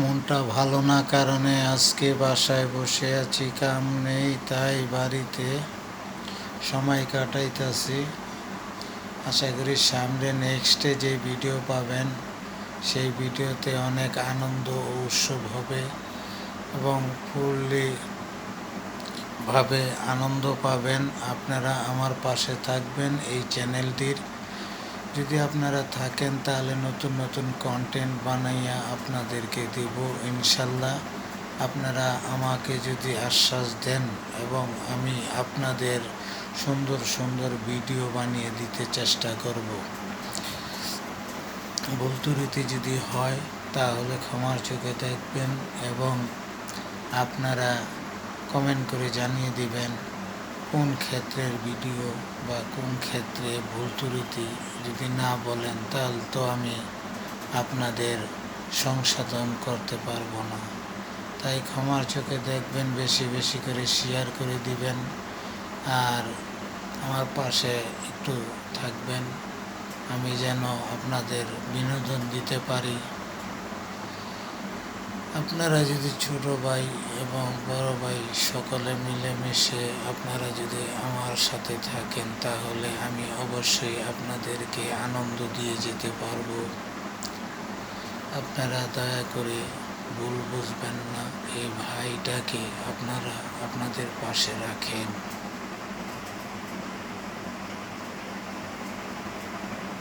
মনটা ভালো না কারণে আজকে বাসায় বসে আছি, কাম নেই, তাই বাড়িতে সময় কাটাইতেছি। আশা করি সামনে নেক্সটে যে ভিডিও পাবেন, সেই ভিডিওতে অনেক আনন্দ ও উৎসব হবে এবং ফুললি ভাবে আনন্দ পাবেন। আপনারা আমার পাশে থাকবেন এই চ্যানেলটির যদি আপনারা থাকেন, তাহলে নতুন নতুন কন্টেন্ট বানাইয়া আপনাদেরকে দেব ইনশাল্লাহ। আপনারা আমাকে যদি আশ্বাস দেন এবং আমি আপনাদের সুন্দর সুন্দর ভিডিও বানিয়ে দিতে চেষ্টা করব। ভুলতুরিতি যদি হয়, তাহলে ক্ষমার চোখে দেখবেন এবং আপনারা কমেন্ট করে জানিয়ে দিবেন। কোন ক্ষেত্রের ভিডিও বা কোন ক্ষেত্রে ভুল ত্রুটি যদি না বলেন, তাহলে তো আমি আপনাদের সংশোধন করতে পারব না। তাই ক্ষমার চোখে দেখবেন, বেশি বেশি করে শেয়ার করে দিবেন আর আমার পাশে একটু থাকবেন। আমি যেন আপনাদের বিনোদন দিতে পারি। আপনারা যদি ছোট ভাই এবং বড় ভাই সকলে মিলেমিশে আপনারা যদি আমার সাথে থাকেন, তাহলে আমি অবশ্যই আপনাদেরকে আনন্দ দিয়ে যেতে পারব। আপনারা দয়া করে ভুল বুঝবেন না, এই ভাইটাকে আপনারা আপনাদের পাশে রাখেন।